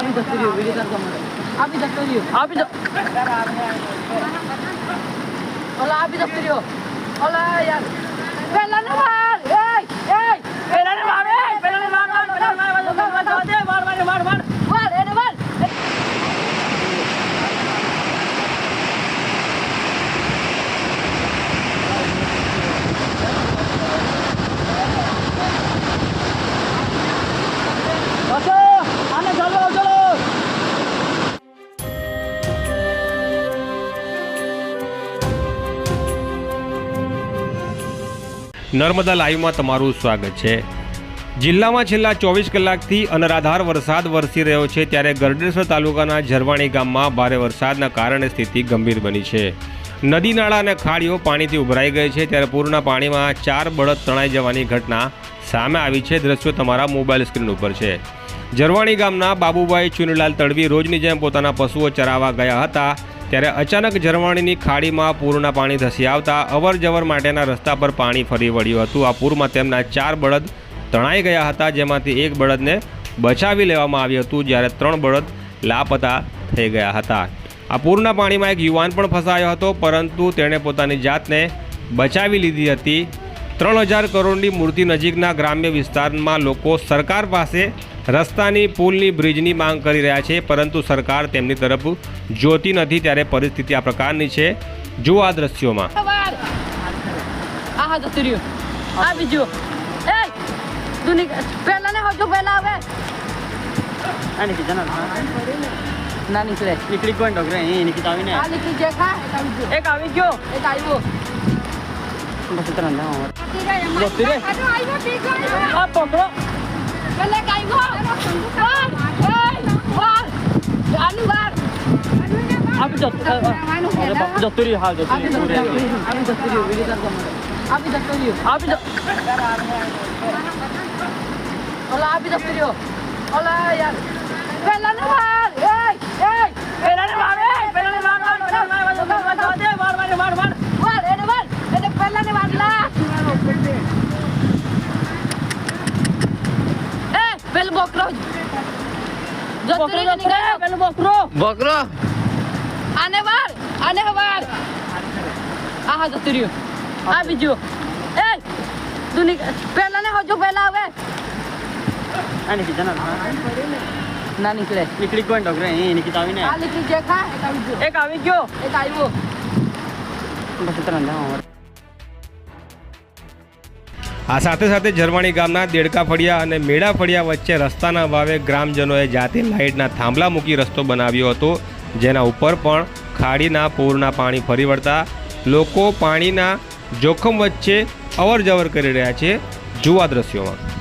अभी तक करियो वीडियो कर कम अभी तक करियो अभी तक ओला अभी तक करियो ओला यार पहला ना નર્મદા લાઈવમાં તમારું સ્વાગત છે. જિલ્લામાં છેલ્લા ચોવીસ કલાકથી અનરાધાર વરસાદ વરસી રહ્યો છે ત્યારે ગરડેશ્વર તાલુકાના ઝરવાણી ગામમાં ભારે વરસાદના કારણે સ્થિતિ ગંભીર બની છે. નદી નાળા અને ખાડીઓ પાણીથી ઉભરાઈ ગઈ છે ત્યારે પૂરના પાણીમાં ચાર બળદ તણાઈ જવાની ઘટના સામે આવી છે. દ્રશ્યો તમારા મોબાઈલ સ્ક્રીન ઉપર છે. ઝરવાણી ગામના બાબુભાઈ ચુનીલાલ તડવી રોજની જેમ પોતાના પશુઓ ચરાવવા ગયા હતા. ત્યારે અચાનક ઝરવાણીની ખાડીમાં પૂરના પાણી ધસી આવતા અવર જવર માટેના રસ્તા પર પાણી ફરી વળ્યું હતું. આ પૂરમાં તેમના ચાર બળદ તણાઈ ગયા હતા, જેમાંથી એક બળદને બચાવી લેવામાં આવ્યું હતું, જ્યારે ત્રણ બળદ લાપતા થઈ ગયા હતા. આ પૂરના પાણીમાં એક યુવાન પણ ફસાયો હતો, પરંતુ તેણે પોતાની જાતને બચાવી લીધી હતી. ત્રણ હજાર કરોડની મૂર્તિ નજીકના ગ્રામ્ય વિસ્તારમાં લોકો સરકાર પાસે રસ્તાની પુલની બ્રિજની માંગ કરી રહ્યા છે પરંતુ સરકાર તેમની તરફ જોતી નથી ત્યારે પરિસ્થિતિ આ પ્રકારની છે. જુઓ આ દ્રશ્યોમાં. ને નીકળી જા ના ના નીકળે. નીકળી કોઈ ડોકરે અહીં નીકળી આવીને. આ નીકળી જે ખા એક આવી ગયો. એક આવી ગયો? એક આવ્યો. બસ તરત ના જતી રે આ પકડો. আমি যতরি হা যতরি আমি যতরি আমি যতরি আমি Hola, Abby, te Hola, ya. ¡Vela, no નીકળ્યો પેલો બોકરો. બકરો. આને વાર આને વાર આ હા જતો રહ્યો આ બીજો. એ તું પહેલા ને હજુ પહેલા આવે. આ નીકળી જા ના ના નીકળે. નીકળી કોઈ ડોગરે અહીં નીકળી આવીને આ લીટી જે ખા એક આવી ગયો. એક આવી ગયો. એક આવ્યો બસ તરત ના આ સાથે સાથે ઝરવાણી ગામના દેડકા ફળિયા અને મેળા ફળિયા વચ્ચે રસ્તાના ભાવે ગ્રામજનોએ જાતે લાઇટના થાંભલા મૂકી રસ્તો બનાવ્યો હતો, જેના ઉપર પણ ખાડીના પૂરના પાણી ફરી વળતા લોકો પાણીના જોખમ વચ્ચે અવર જવર કરી રહ્યા છે. જુવા દ્રશ્યોમાં.